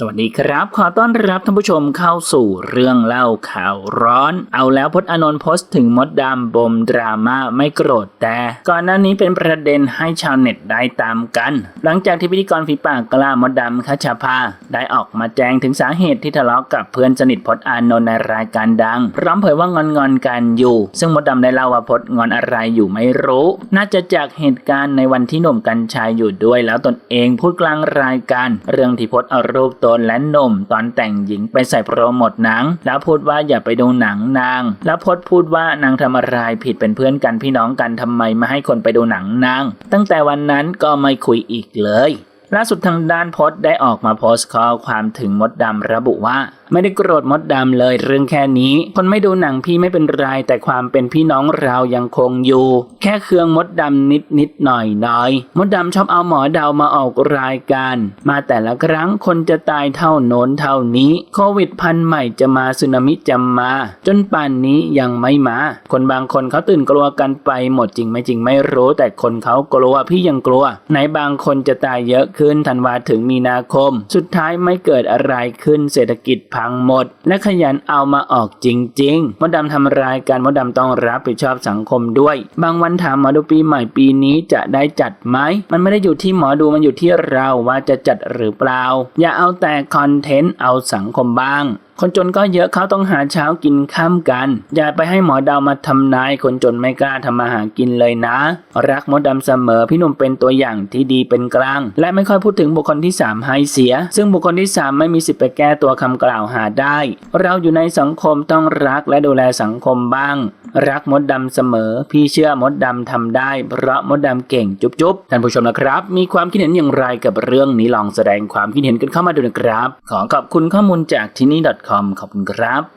สวัสดีครับ ขอต้อนรับท่านผู้ชมเข้าสู่เรื่องเล่าข่าวร้อน เอาแล้วพจน์อนนท์โพสต์ถึงมดดำบมดราม่าไม่โกรธแต่ ก่อนหน้านี้เป็นประเด็นให้ชาวเน็ตได้ตามกัน หลังจากที่พิธีกรฝีปากกล้ามดดำคชาภาได้ออกมาแจ้งถึงสาเหตุที่ทะเลาะกับเพื่อนสนิทพจน์อนนท์ในรายการดัง พร้อมเผยว่างอนงอนกันอยู่ ซึ่งมดดำได้เล่าว่าพจน์งอนอะไรอยู่ไม่รู้ น่าจะจากเหตุการณ์ในวันที่หนุ่มกัญชัยอยู่ด้วย แล้วตนเองพูดกลางรายการเรื่องที่พจน์เอารูปตนและหนุ่มตอนแต่งหญิงไปใส่โปรโมทหนัง แล้วพูดว่าอย่าไปดูหนังนาง แล้วพดพูดว่านางทำอะไรผิดเป็นเพื่อนกันพี่น้องกันทำไมไม่ให้คนไปดูหนังนาง ตั้งแต่วันนั้นก็ไม่คุยอีกเลย ล่าสุดทางด้านพดได้ออกมาโพสต์ข้อความถึงมดดำระบุว่า ไม่ได้โกรธมดดำเลยเรื่องแค่นี้ คนไม่ดูหนังพี่ไม่เป็นไรแต่ความเป็นพี่น้องเรายังคงอยู่ แค่เคืองมดดำนิดนิดหน่อยหน่อยมดดำชอบเอาหมอเดามาออกรายการ มาแต่ละครั้งคนจะตายเท่าโน้นเท่านี้ โควิดพันธุ์ใหม่จะมาสึนามิจะมา จนป่านนี้ยังไม่มา คนบางคนเขาตื่นกลัวกันไปหมดจริงไม่จริงไม่รู้แต่คนเขากลัวพี่ยังกลัว ไหนบางคนจะตายเยอะขึ้นธันวาถึงมีนาคม สุดท้ายไม่เกิดอะไรขึ้นเศรษฐกิจพังหมด และขยันเอามาออกจริงๆมดดำทำรายการมดดำต้องรับผิดชอบสังคมด้วย บางวันถามหมอดูปีใหม่ปีนี้จะได้จัดไหม มันไม่ได้อยู่ที่หมอดูมันอยู่ที่เราว่าจะจัดหรือเปล่า อย่าเอาแต่คอนเทนต์เอาสังคมบ้าง คนจนก็เยอะเขาต้องหาเช้ากินข้ามกัน อย่าไปให้หมอดาวมาทำนาย คนจนไม่กล้าทำมาหากินเลยนะ รักมดดำเสมอพี่หนุ่มเป็นตัวอย่างที่ดีเป็นกลาง และไม่ค่อยพูดถึงบุคคลที่ 3 ให้เสีย ซึ่งบุคคลที่ 3 ไม่มีสิทธิ์ไปแก้ตัวคำกล่าวหาได้ เราอยู่ในสังคมต้องรักและดูแลสังคมบ้าง รักมดดำเสมอ พี่เชื่อมดดำทำได้ เพราะมดดำเก่งจุ๊บจุ๊บท่านผู้ชมนะครับ มีความคิดเห็นอย่างไรกับเรื่องนี้ลองแสดงความคิดเห็นกันเข้ามาดูนะครับ ขอขอบคุณข้อมูลจากที่นี่ .com ขอบคุณครับ